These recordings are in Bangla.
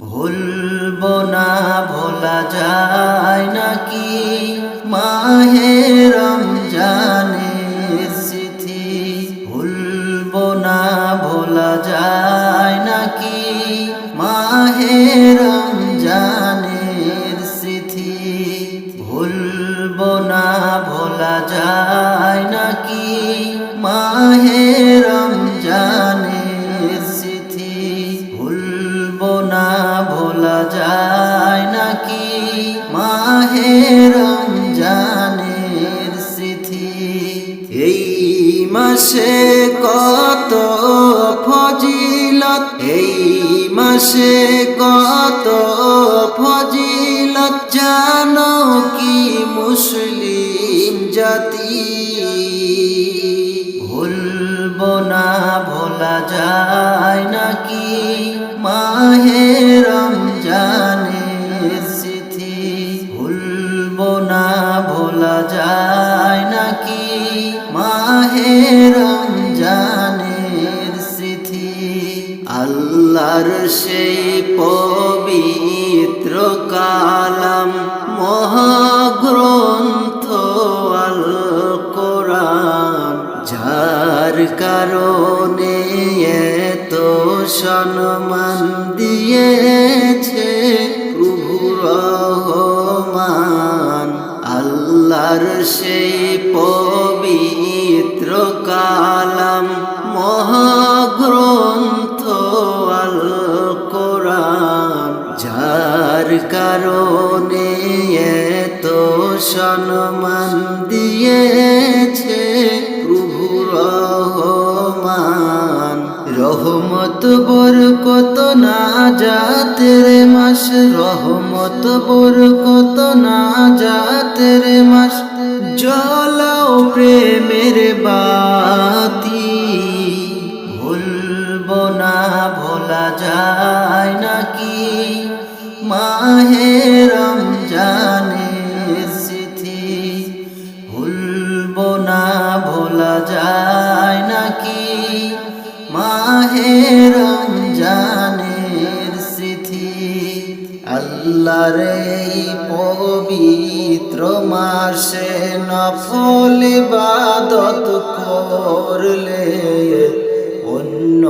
ভুলব না, ভোলা যায় নাকি? মাহে রমজানের স্মৃতি। ভুলব না, ভোলা যায় নাকি? মাহে রমজানের স্মৃতি। ভুলব না, ভোলা যায় নাকি না, ভোলা যায় নাকি? মাহে রমজানের স্মৃতি। এই মাসে কত ফজিলত, এই মাসে কত ফজিলত, জানো কি মুসলিম জাতি? যায় নাকি মাহে রমজানের স্মৃতি ভুলব না, ভোলা যায় নাকি মাহে রমজানের স্মৃতি আল্লাহর সেই পবিত্র কালাম মহাগ্রন্থ কারণে এত সম্মান দিয়েছে প্রভু রহমান। আল্লাহর সেই পবিত্র কালাম মহাগ্রন্থ আল কোরআন যার কারণে এত সম্মান দিয়েছে জাতের মাস, রহমত, বরকত, না জাতের মাস জলাও প্রেমের বাতি। ভুলব না, ভোলা যায় নাকি? মাহে রমজানের স্মৃতি ভুলব না, ভোলা যায় নাকি? মাহে আল্লাহর পবিত্র মাসে নফল ইবাদত করলে অন্য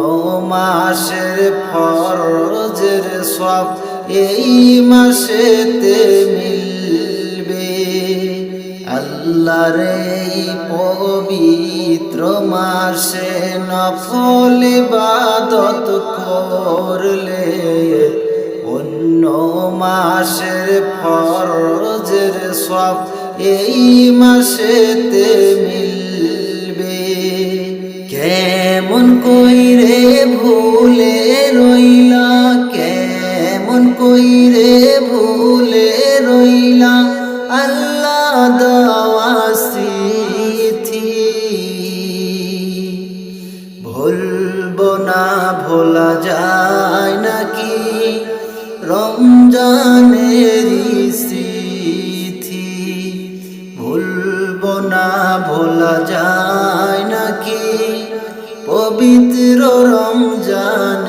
মাসের ফরজের সব এই মাসেতে মিলবে। আল্লাহর এই পবিত্র মাসে নফল ইবাদত করলে মাসের ফরজের সব এই মাসেতে মিলবে। কেমন কইরে ভুলে রইলা, কেমন কইরে ভুলে রইলা, আল্লাহ দেওয়া স্মৃতি। ভুলব না, ভোলা যায় নাকি রমজানের স্মৃতি ভুলব না ভোলা যায় নাকি? পবিত্র রমজান